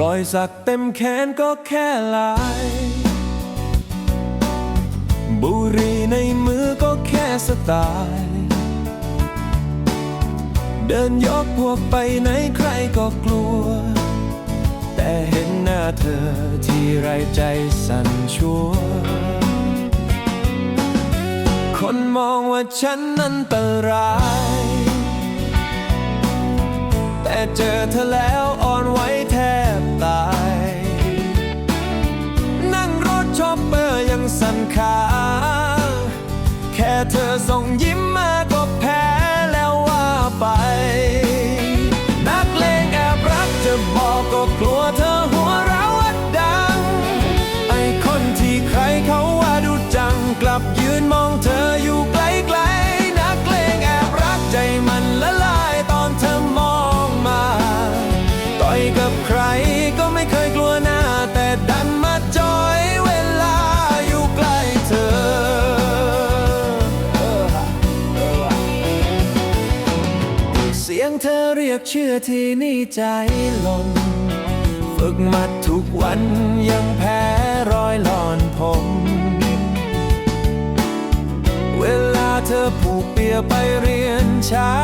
รอยสักเต็มแขนก็แค่ลาย บุหรี่ในมือก็แค่สไตล์เดินยกพวกไปไหนใครก็กลัว แต่เห็นหน้าเธอที่ไรใจสั่นชัว คนมองว่าฉันนั้นตราย แต่เจอเธอแล้ว สั่นขา แค่เธอส่งยิ้มมาก็แพ้แล้วว่าไป นักเลงแอบรักจะบอกก็กลัวเธอหัวเราะดัง ไอคนที่ใครเขาว่าดูจังกลับยืนมองเธอ สียงเธอเรียกชื่อที่นี่ใจหล่นฝึกมาทุกวันยังแพ้รอยหลอนผม เวลาเธอผูกเปียไปเรียนเช้า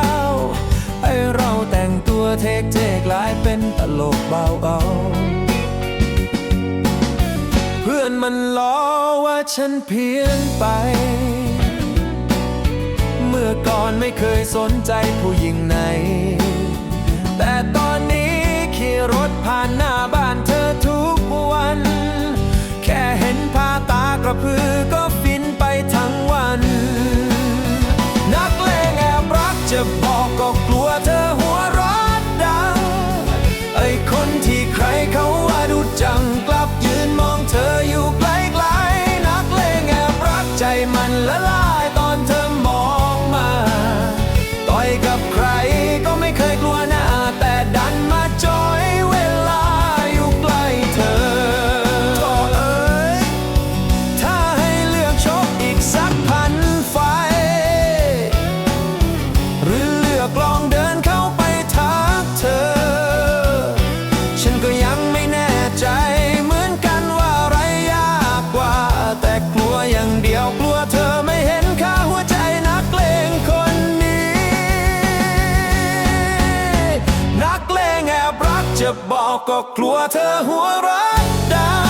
ไอเราแต่งตัวเทคเจกลายเป็นตลกเบาเอา เพื่อนมันล้อว่าฉันเพี้ยนไป ไม่เคยสนใจผู้หญิงไหน แต่ตอนนี้ขี่รถผ่านหน้าบ้านเธอทุกวัน แค่เห็นผ้าตากระพือก็ฟินไปทั้งวัน นักเลงแอบรักจะบอกก็กลัวเธอหัวร้อนดัง ไอ้คนที่ใครเขาว่าดูจังกลับ จะบอกก็กลัวเธอหัวรักดา